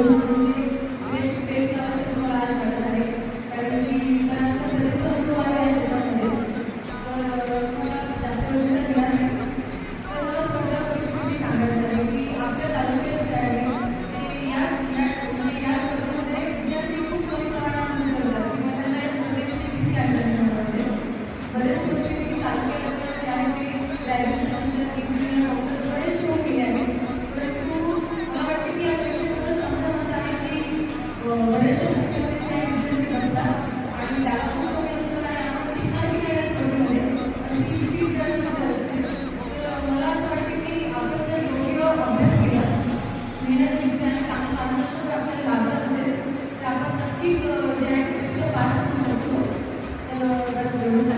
Thank you. आणि त्याला YouTube असते तर मला असं वाटते की आपण जर योग्य अभ्यास केला आपल्याला लाभलं असेल आपण नक्कीच पास करू शकतो